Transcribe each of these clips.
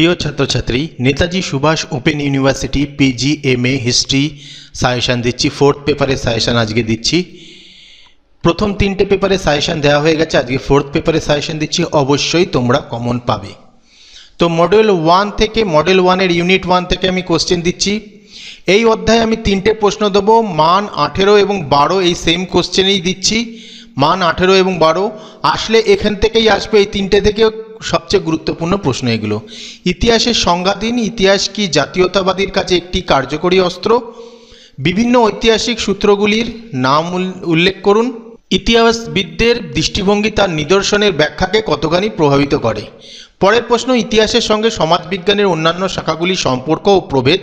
প্রিয় ছাত্রছাত্রী, Netaji Subhash open university PG M A history, suggestion দিচ্ছি। ফোর্থ পেপারে সাজেশান আজকে দিচ্ছি। প্রথম তিনটে পেপারে সাজেশান দেওয়া হয়ে গেছে। আজকে ফোর্থ পেপারে সাজেশান দিচ্ছি। অবশ্যই তোমরা কমন পাবে। তো মডেল ওয়ান থেকে মডেল ওয়ানের ইউনিট ওয়ান থেকে আমি কোশ্চেন দিচ্ছি। এই অধ্যায়ে আমি তিনটে প্রশ্ন দেবো। মান আঠেরো এবং বারো এই সেম কোশ্চেনেই দিচ্ছি। মান আঠেরো এবং বারো। আসলে এখান থেকেই আসবে। এই তিনটে থেকে সবচেয়ে গুরুত্বপূর্ণ প্রশ্ন এগুলো। ইতিহাসের সংজ্ঞাধীন ইতিহাস কি জাতীয়তাবাদীর কাছে একটি কার্যকরী অস্ত্র? বিভিন্ন ঐতিহাসিক সূত্রগুলির নাম উল্লেখ করুন। ইতিহাসবিদদের দৃষ্টিভঙ্গি তার নিদর্শনের ব্যাখ্যাকে কতখানি প্রভাবিত করে? পরের প্রশ্ন, ইতিহাসের সঙ্গে সমাজবিজ্ঞানের অন্যান্য শাখাগুলির সম্পর্ক ও প্রভেদ।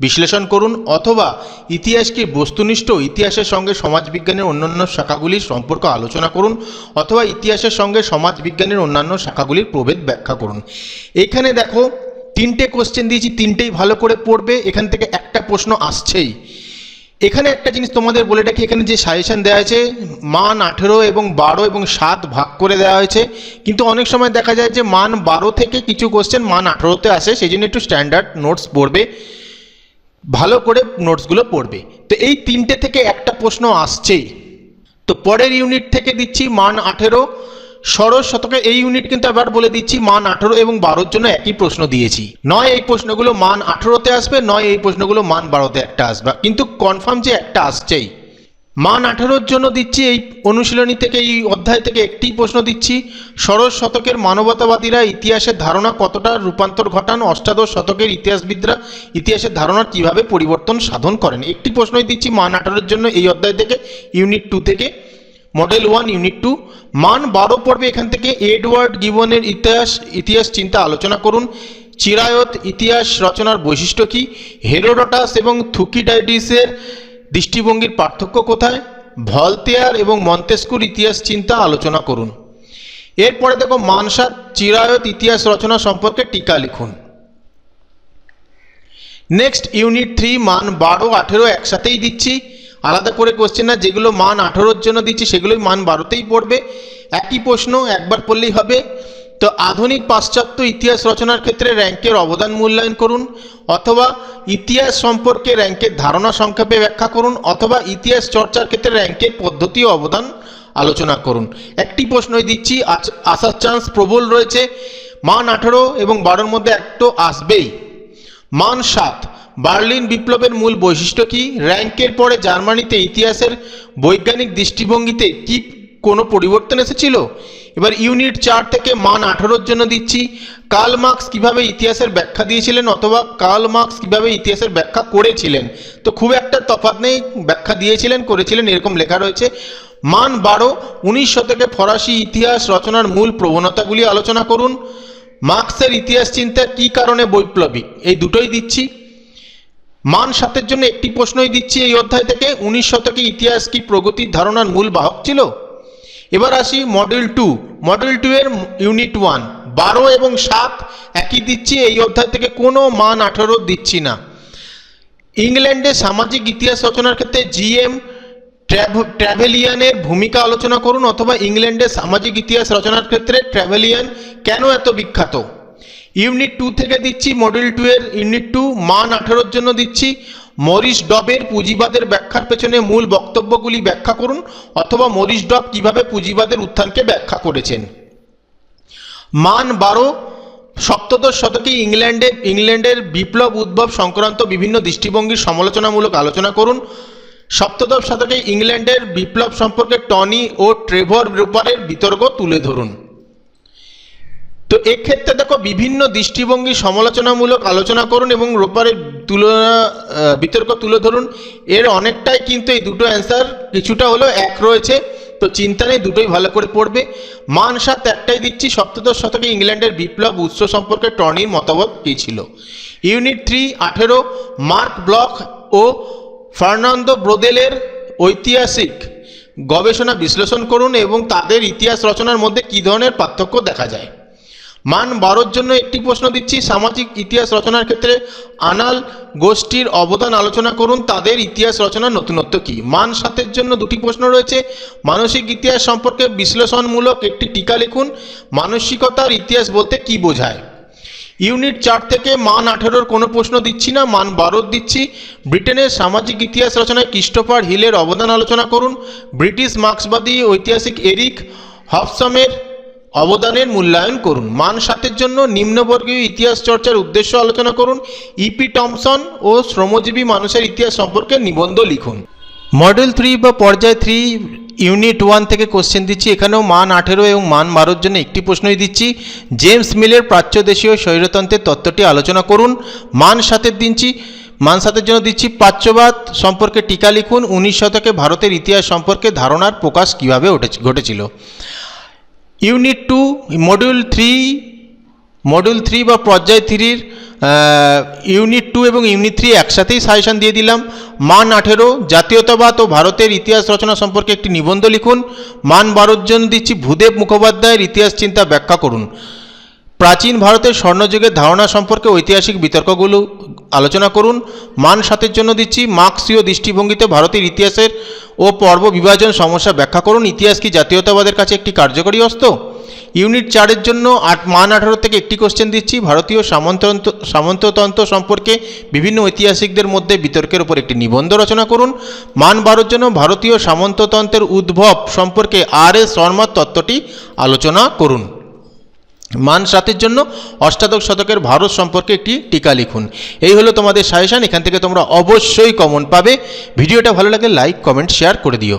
বিশ্লেষণ করুন অথবা ইতিহাসকে বস্তুনিষ্ঠ ইতিহাসের সঙ্গে সমাজবিজ্ঞানের অন্যান্য শাখাগুলির সম্পর্ক আলোচনা করুন অথবা ইতিহাসের সঙ্গে সমাজবিজ্ঞানের অন্যান্য শাখাগুলির প্রভেদ ব্যাখ্যা করুন। এখানে দেখো, তিনটে কোশ্চেন দিয়েছি, তিনটেই ভালো করে পড়বে, এখান থেকে একটা প্রশ্ন আসছেই। এখানে একটা জিনিস তোমাদের বলে রাখি, এখানে যে সাজেশন দেওয়া হয়েছে, মান আঠেরো এবং বারো এবং সাত ভাগ করে দেওয়া হয়েছে, কিন্তু অনেক সময় দেখা যায় যে মান বারো থেকে কিছু কোশ্চেন মান আঠেরোতে আসে, সেই জন্য একটু স্ট্যান্ডার্ড নোটস পড়বে। ভালো করে নোটসগুলো পড়বে। তো এই তিনটে থেকে একটা প্রশ্ন আসছেই। তো পরের ইউনিট থেকে দিচ্ছি মান আঠেরো। ষোড়শ শতকে এই ইউনিট কিন্তু আবার বলে দিচ্ছি মান আঠেরো এবং বারোর জন্য একই প্রশ্ন দিয়েছি। নয় এই প্রশ্নগুলো মান আঠেরোতে আসবে, নয় এই প্রশ্নগুলো মান বারোতে একটা আসবে। কিন্তু কনফার্ম যে একটা আসছেই। মান আঠেরোর জন্য দিচ্ছি এই অনুশীলনী থেকে, এই অধ্যায় থেকে একটি প্রশ্ন দিচ্ছি। ষোড়শ শতকের মানবতাবাদীরা ইতিহাসের ধারণা কতটা? রূপান্তর ঘটান অষ্টাদশ শতকের ইতিহাসবিদরা। ইতিহাসের ধারণা কীভাবে পরিবর্তন সাধন করেন? একটি প্রশ্নই দিচ্ছি মান আঠারোর জন্য এই অধ্যায় থেকে, ইউনিট টু থেকে। Model one, unit two. মান বারো পর্বে এখান থেকে এডওয়ার্ড গিবনের ইতিহাস ইতিহাস চিন্তা আলোচনা করুন। চিরায়ত ইতিহাস রচনার বৈশিষ্ট্য কী? হেরোডটাস এবং থুকিডাইডিসের দৃষ্টিভঙ্গির পার্থক্য কোথায়? ভলতেয়ার এবং মন্তেস্কুর ইতিহাস চিন্তা আলোচনা করুন। এরপরে দেখো মানসার চিরায়ত ইতিহাস রচনা সম্পর্কে টিকা লিখুন। নেক্সট ইউনিট থ্রি মান বারো, আঠেরো একসাথেই দিচ্ছি। আলাদা করে কোশ্চেন না, যেগুলো মান আঠেরোর জন্য দিচ্ছি, সেগুলোই মান বারোতেই পড়বে। একই প্রশ্ন একবার পড়লেই হবে। তো আধুনিক পাশ্চাত্য ইতিহাস রচনার ক্ষেত্রে র্যাঙ্কের অবদান মূল্যায়ন করুন, অথবা ইতিহাস সম্পর্কে র্যাঙ্কের ধারণা সংক্ষেপে ব্যাখ্যা করুন, অথবা ইতিহাস চর্চার ক্ষেত্রে র্যাঙ্কের পদ্ধতি অবদান আলোচনা করুন। একটি প্রশ্নই দিচ্ছি আসার চান্স প্রবল রয়েছে। মান আঠারো এবং বারোর মধ্যে এক তো আসবেই। মান সাত, বার্লিন বিপ্লবের মূল বৈশিষ্ট্য কি? র্যাঙ্কের পরে জার্মানিতে ইতিহাসের বৈজ্ঞানিক দৃষ্টিভঙ্গিতে কি কোনো পরিবর্তন এসেছিল? এবার ইউনিট চার থেকে মান আঠারোর জন্য দিচ্ছি। কার্ল মার্কস কীভাবে ইতিহাসের ব্যাখ্যা দিয়েছিলেন অথবা কার্ল মার্কস কীভাবে ইতিহাসের ব্যাখ্যা করেছিলেন? তো খুব একটা তফাৎ নেই, ব্যাখ্যা দিয়েছিলেন, করেছিলেন, এরকম লেখা রয়েছে। মান বারো, উনিশ শতকে ফরাসি ইতিহাস রচনার মূল প্রবণতাগুলি আলোচনা করুন। মার্কসের ইতিহাস চিন্তা কি কারণে বৈপ্লবিক এই দুটোই দিচ্ছি। মান সাতের জন্য একটি প্রশ্নই দিচ্ছি এই অধ্যায় থেকে। উনিশ শতকে ইতিহাস কি প্রগতির ধারণার মূল বাহক ছিল? এবার আসি মডেল টু মডেল টু এর ইউনিট ওয়ান বারো এবং সাত একই দিচ্ছি, এই অধ্যায় থেকে কোনো মান আঠারো দিচ্ছি না। ইংল্যান্ডে সামাজিক ইতিহাস রচনার ক্ষেত্রে জিএম ট্র্যাভেলিয়ানের ভূমিকা আলোচনা করুন, অথবা ইংল্যান্ডের সামাজিক ইতিহাস রচনার ক্ষেত্রে ট্র্যাভেলিয়ান কেন এত বিখ্যাত? ইউনিট টু থেকে দিচ্ছি মডেল টু এর ইউনিট টু মান আঠারোর জন্য দিচ্ছি। মরিস ডবের পুঁজিবাদের ব্যাখ্যার পেছনে মূল বক্তব্যগুলি ব্যাখ্যা করুন অথবা মরিস ডব কীভাবে পুঁজিবাদের উত্থানকে ব্যাখ্যা করেছেন। মান বারো, সপ্তদশ শতকে ইংল্যান্ডে, ইংল্যান্ডের বিপ্লব, উদ্ভব সংক্রান্ত বিভিন্ন দৃষ্টিভঙ্গির সমালোচনামূলক আলোচনা করুন। সপ্তদশ শতকে ইংল্যান্ডের বিপ্লব সম্পর্কে টনি ও ট্রেভর রূপারের বিতর্ক তুলে ধরুন। তো এক্ষেত্রে দেখো বিভিন্ন দৃষ্টিভঙ্গি সমালোচনামূলক আলোচনা করুন এবং রোপারের তুলনা বিতর্ক তুলে ধরুন। এর অনেকটাই কিন্তু এই দুটো অ্যান্সার কিছুটা হলেও এক রয়েছে। তো চিন্তা নেই, দুটোই ভালো করে পড়বে। মান সাত একটাই দিচ্ছি। সপ্তদশ শতকে ইংল্যান্ডের বিপ্লব উৎস সম্পর্কে টনির মতামত কী ছিল? ইউনিট থ্রি, আঠেরো, মার্ক ব্লক ও ফার্নান্দো ব্রোদেলের ঐতিহাসিক গবেষণা বিশ্লেষণ করুন এবং তাদের ইতিহাস রচনার মধ্যে কী ধরনের পার্থক্য দেখা যায়? মান বারোর জন্য একটি প্রশ্ন দিচ্ছি। সামাজিক ইতিহাস রচনার ক্ষেত্রে আনাল গোষ্ঠীর অবদান আলোচনা করুন। তাদের ইতিহাস রচনার নতুনত্ব কী? মান সাতের জন্য দুটি প্রশ্ন রয়েছে। মানসিক ইতিহাস সম্পর্কে বিশ্লেষণমূলক একটি টিকা লিখুন। মানসিকতার ইতিহাস বলতে কি বোঝায়? ইউনিট চার থেকে মান আঠেরোর কোনো প্রশ্ন দিচ্ছি না, মান বারোর দিচ্ছি। ব্রিটেনের সামাজিক ইতিহাস রচনায় ক্রিস্টোফার হিলের অবদান আলোচনা করুন। ব্রিটিশ মার্ক্সবাদী ঐতিহাসিক এরিক হবসমের অবদানের মূল্যায়ন করুন। মান সাতের জন্য নিম্নবর্গীয় ইতিহাস চর্চার উদ্দেশ্য আলোচনা করুন। ইপি টমসন ও শ্রমজীবী মানুষের ইতিহাস সম্পর্কে নিবন্ধ লিখুন। মডেল থ্রি বা পর্যায় থ্রি ইউনিট ওয়ান থেকে কোশ্চেন দিচ্ছি। এখানেও মান আঠেরো এবং মান বারোর জন্য একটি প্রশ্নই দিচ্ছি। জেমস মিলের প্রাচ্যদেশীয় স্বৈরতন্ত্রের তত্ত্বটি আলোচনা করুন। মান সাতের দিচ্ছি। মান সাতের জন্য দিচ্ছি প্রাচ্যবাদ সম্পর্কে টিকা লিখুন। উনিশ শতকে ভারতের ইতিহাস সম্পর্কে ধারণার প্রকাশ কীভাবে ঘটেছিল? Unit two module three module three বা পর্যায় থ্রির ইউনিট টু এবং ইউনিট থ্রি একসাথেই সাজেশন দিয়ে দিলাম। মান আঠেরো, জাতীয়তাবাদ ও ভারতের ইতিহাস রচনা সম্পর্কে একটি নিবন্ধ লিখুন। মান বারোর জন্য দিচ্ছি ভূদেব মুখোপাধ্যায়ের ইতিহাস চিন্তা ব্যাখ্যা করুন। প্রাচীন ভারতের স্বর্ণযুগের ধারণা সম্পর্কে ঐতিহাসিক বিতর্কগুলো আলোচনা করুন। মান সাতের জন্য দিচ্ছি মার্ক্সীয় দৃষ্টিভঙ্গিতে ভারতের ইতিহাসের ও পর্ব বিভাজন সমস্যা ব্যাখ্যা করুন। ইতিহাস কি জাতীয়তাবাদের কাছে একটি কার্যকরী অস্ত্র? ইউনিট চারের জন্য আট মান আঠারো থেকে একটি কোশ্চেন দিচ্ছি। ভারতীয় সামন্ততন্ত্র সামন্ততন্ত্র সম্পর্কে বিভিন্ন ঐতিহাসিকদের মধ্যে বিতর্কের উপর একটি নিবন্ধ রচনা করুন। মান বারোর জন্য ভারতীয় সামন্ততন্ত্রের উদ্ভব সম্পর্কে আর এস শর্মার তত্ত্বটি আলোচনা করুন। মান সাতের জন্য অষ্টাদশ শতকের ভারত সম্পর্কে একটি টিকা লিখুন। এই হলো তোমাদের সাজেশন, এখান থেকে তোমরা অবশ্যই কমন পাবে। ভিডিওটা ভালো লাগে লাইক কমেন্ট শেয়ার করে দিও।